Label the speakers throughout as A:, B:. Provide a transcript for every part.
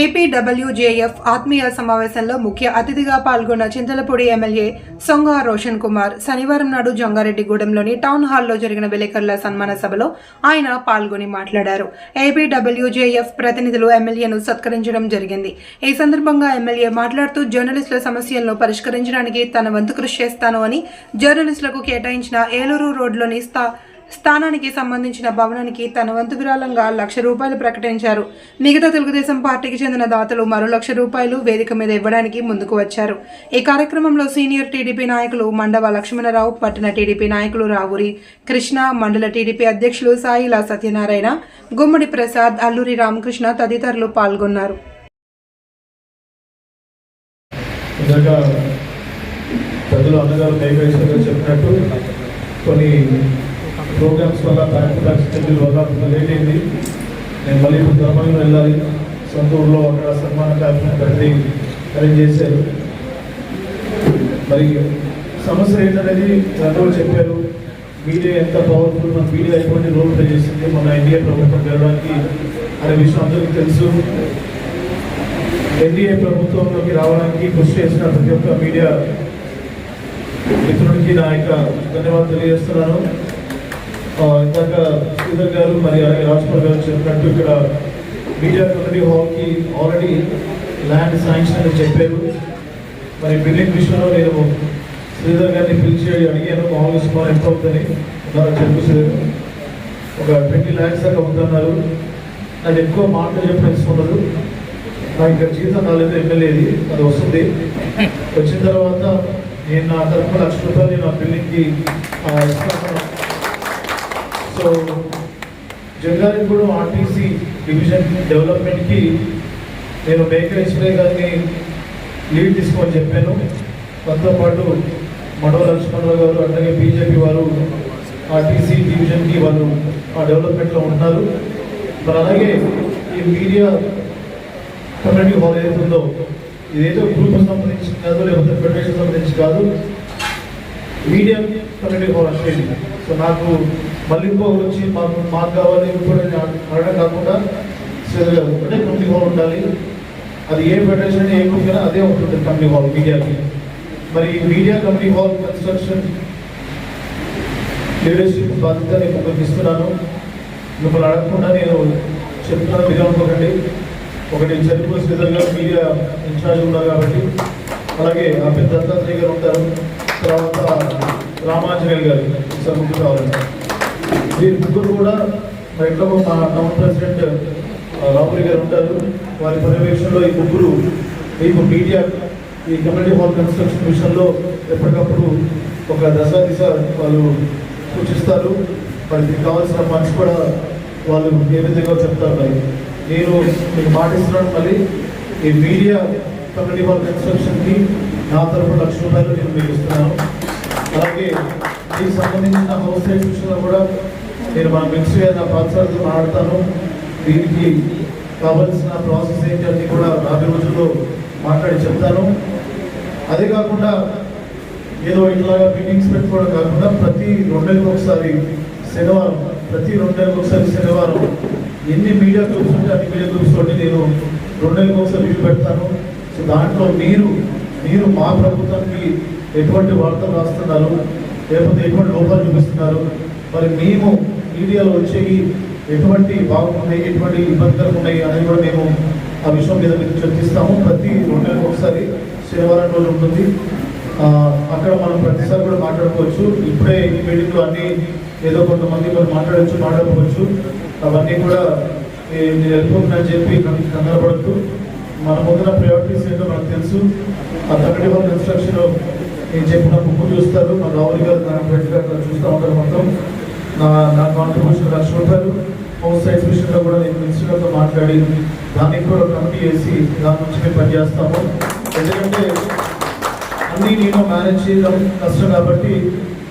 A: APWJF ఆత్మీయ సమావేశంలో ముఖ్య అతిథిగా పాల్గొన్న చింతలపూడి ఎమ్మెల్యే సొంగ రోషన్ కుమార్ శనివారం నాడు జంగారెడ్డిగూడెంలోని టౌన్ హాల్లో జరిగిన విలేకరుల సన్మాన సభలో ఆయన పాల్గొని మాట్లాడారు. ఏపీడబ్ల్యూజేఎఫ్ ప్రతినిధులు ఎమ్మెల్యేను సత్కరించడం జరిగింది. ఈ సందర్భంగా ఎమ్మెల్యే మాట్లాడుతూ జర్నలిస్టుల సమస్యలను పరిష్కరించడానికి తన వంతు కృషి చేస్తాను అని జర్నలిస్టులకు కేటాయించిన ఏలూరు రోడ్లోని స్థా స్థానానికి సంబంధించిన భవనానికి తన వంతు విరాళంగా లక్ష రూపాయలు ప్రకటించారు. మిగతా తెలుగుదేశం పార్టీకి చెందిన దాతలు మరో లక్ష రూపాయలు వేదిక మీద ఇవ్వడానికి ముందుకు వచ్చారు. ఈ కార్యక్రమంలో సీనియర్ టీడీపీ నాయకులు మండవ లక్ష్మణరావు పట్టణ టీడీపీ నాయకులు రావురి కృష్ణ మండల టీడీపీ అధ్యక్షులు సాయిలా సత్యనారాయణ గుమ్మడి ప్రసాద్ అల్లూరి రామకృష్ణ తదితరులు పాల్గొన్నారు.
B: పెద్దలు అన్నగారు చెప్పినట్టు కొన్ని ప్రోగ్రామ్స్ వల్ల బ్యాక్ టు వల్ల లేట్ అయింది. నేను మళ్ళీ ఇప్పుడు వెళ్ళాలి. సొంత ఊర్లో అక్కడ సన్మాన కార్యక్రమం పెట్టి అరేంజ్ చేశారు. మరి సమస్య ఏంటనేది అందరూ చెప్పారు. మీడియా ఎంత పవర్ఫుల్ మన మీడియా ఎటువంటి రోల్ ప్లే చేసింది. మన ఎన్డీఏ ప్రభుత్వం గెలవడానికి అనే విషయం అందరికీ తెలుసు. ఎన్డీఏ ప్రభుత్వంలోకి రావడానికి కృషి చేసిన ప్రతి ఒక్క మీడియా మిత్రుడికి నా యొక్క ధన్యవాదాలు తెలియజేస్తున్నాను. ఇందాక శ్రీధర్ గారు మరి అలాగే రాజ్కుమార్ గారు చెప్పినట్టు ఇక్కడ మీడియా కమ్యూనిటీ హాల్కి ఆల్రెడీ ల్యాండ్ శాంక్షన్ అని చెప్పారు. మరి బిల్డింగ్ విషయంలో నేను శ్రీధర్ గారిని పిలిచి అడిగాను. మామూలుగా సుమారు ఎంత అవుతుందని ఉన్నారు చెప్పు ఒక ట్వంటీ ల్యాక్స్ దాకా అవుతున్నారు నాకు ఎక్కువ మాటలు చెప్పిన ఉండదు. నాకు ఇక్కడ జీతం రాలేదు ఎమ్మెల్యేది అది వస్తుంది. వచ్చిన తర్వాత నేను నా తరఫున లక్ష రూపాయలు నేను ఆ బిల్డింగ్కి ఇస్తాను. సో ఇప్పుడు ఆర్టీసీ డివిజన్ డెవలప్మెంట్కి నేను మేకర్ ఎక్స్ప్రే గారిని లీడ్ తీసుకోమని చెప్పాను. దాంతో పాటు మడవ లక్ష్మణరావు గారు అట్లాగే బీజేపీ వారు ఆర్టీసీ డివిజన్కి వాళ్ళు ఆ డెవలప్మెంట్లో ఉన్నారు మరి అలాగే ఈ మీడియా కమ్యూనిటీ హాల్ ఏదైతే ఉందో ఇదేదో గ్రూప్ సంబంధించి కాదు లేకపోతే ఫెడరేషన్ సంబంధించి కాదు మీడియం కమిటీ హాల్ సో నాకు మళ్ళీ వచ్చి మాకు మాకు కావాలి ఇంకోటి అని అడగడం కాకుండా శ్రీధర్ ఒకటే కమిటీ హాల్ ఉండాలి. అది ఏ ఫెడరేషన్ ఏ గ్రూప్ అదే ఉంటుంది కమిటీ హాల్ మీడియాకి. మరి media committee hall construction leadership బాధ్యత నేను ఒకరికి ఇస్తున్నాను మిమ్మల్ని అడగకుండా నేను చెప్తున్నాను మీరు అనుకోకండి. ఒకటి చనిపోయి విధంగా మీడియా ఇన్ఛార్జ్ ఉన్నారు కాబట్టి. అలాగే అభ్యర్థి దత్తాత్రేయ గారు ఉంటారు. తర్వాత రామాంజనేయులు గారు సార్ ముగ్గురు కావాలండి వీరి ముగ్గురు కూడా మా ఇంట్లో మా టౌన్ ప్రెసిడెంట్ ఆ, రాముడి గారు ఉంటారు. వారి పర్యవేక్షణలో ఈ ముగ్గురు మీకు మీడియా ఈ కమ్యూనిటీ హాల్ కన్స్ట్రక్షన్ విషయంలో ఎప్పటికప్పుడు ఒక దశ దిశ వాళ్ళు సూచిస్తారు. మరి దీనికి కావాల్సిన ఫండ్స్ కూడా వాళ్ళు ఏ విధంగా చెప్తారు? నేను మీకు మాటిస్తున్నాను మళ్ళీ. ఈ మీడియా కమ్యూనిటీ హాల్ కన్స్ట్రక్షన్కి నా తరఫున లక్ష రూపాయలు నేను మీకు ఇస్తున్నాను. అలాగే దీనికి సంబంధించిన హౌస్ రేట్ విషయంలో కూడా నేను మా మినిస్ట్రీ నా పాత్రతో మాట్లాడతాను. దీనికి కావలసిన ప్రాసెస్ ఏంటి అన్ని కూడా రాబోయే రోజుల్లో మాట్లాడి చెప్తాను. అదే కాకుండా ఏదో ఇట్లాగా మీటింగ్స్ పెట్టుకోవడం కాకుండా ప్రతి రెండేళ్ళకి ఒకసారి శనివారం ప్రతి రెండు ఒకసారి శనివారం ఎన్ని మీడియా గ్రూప్స్ ఉంటే అన్ని మీడియా గ్రూప్స్ తోటి నేను రెండేళ్ళకి ఒకసారి రివ్యూ పెడతాను. దాంట్లో మీరు మీరు మా ప్రభుత్వానికి ఎటువంటి వార్తలు రాస్తున్నారు? లేకపోతే ఎటువంటి లోపాలు చూపిస్తున్నారు? మరి మేము మీడియాలో వచ్చేవి ఎటువంటి బాగున్నాయి ఎటువంటి ఇబ్బందులు ఉన్నాయి అనేది కూడా మేము ఆ విషయం మీద మీకు చర్చిస్తాము. ప్రతి రెండు నెలలకు ఒకసారి శనివారం రోజు ఉంటుంది. అక్కడ మనం ప్రతిసారి కూడా మాట్లాడుకోవచ్చు. ఇప్పుడే ఈ మీటింగ్లో అన్ని ఏదో కొంతమంది మనం మాట్లాడవచ్చు మాట్లాడుకోవచ్చు. అవన్నీ కూడా నేను వెళ్ళిపోతున్నా చెప్పి కం- కంగారు పడుతూ మన ముందున ప్రయారిటీస్ ఏంటో మనకు తెలుసు. ఆ కమిటీ వాళ్ళ ఇన్స్ట్రక్షన్ నేను చెప్పిన బుక్ చూస్తారు. మన రాహుల్ గారు నా ఫ్రెండ్ గారు చూస్తూ ఉంటారు మొత్తం. నా నా కాంట్రిబ్యూషన్ లక్ష ఉంటారు హౌస్ సైట్స్ విషయంలో కూడా నేను మినిస్టర్తో మాట్లాడి దానికి కూడా కమిటీ వేసి దాని నుంచి మేము పనిచేస్తాము. ఎందుకంటే అన్నీ నేను మేనేజ్ చేయడం కష్టం కాబట్టి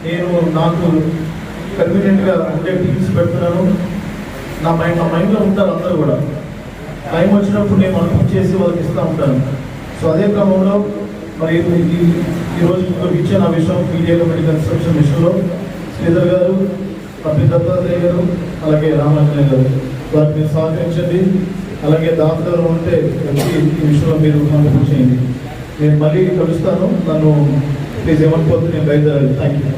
B: నేను నాకు కన్వీనియంట్గా ఉండే టీమ్స్ పెడుతున్నాను. నా మైండ్ నా మైండ్లో ఉంటారు అందరూ కూడా. టైం వచ్చినప్పుడు నేను అనుభవం చేసి వాళ్ళకి ఇస్తూ ఉంటాను. సో అదే క్రమంలో మరి ఈ- ఈరోజు మీకు ఇచ్చిన విషయం మీడియాలో మరి కన్స్ట్రక్షన్ విషయంలో శ్రీధర్ గారు అభ్య దత్తాత్రేయ గారు అలాగే రామాంజనేయ గారు వారికి మీరు సహకరించండి. అలాగే దాతలు ఉంటే వచ్చి ఈ విషయంలో మీరు కాంట్రిబ్యూట్ చేయండి. నేను మళ్ళీ కలుస్తాను. నన్ను ప్లీజ్ ఏమనుకోవద్దు నేను బయలుదేరాలి. Thank you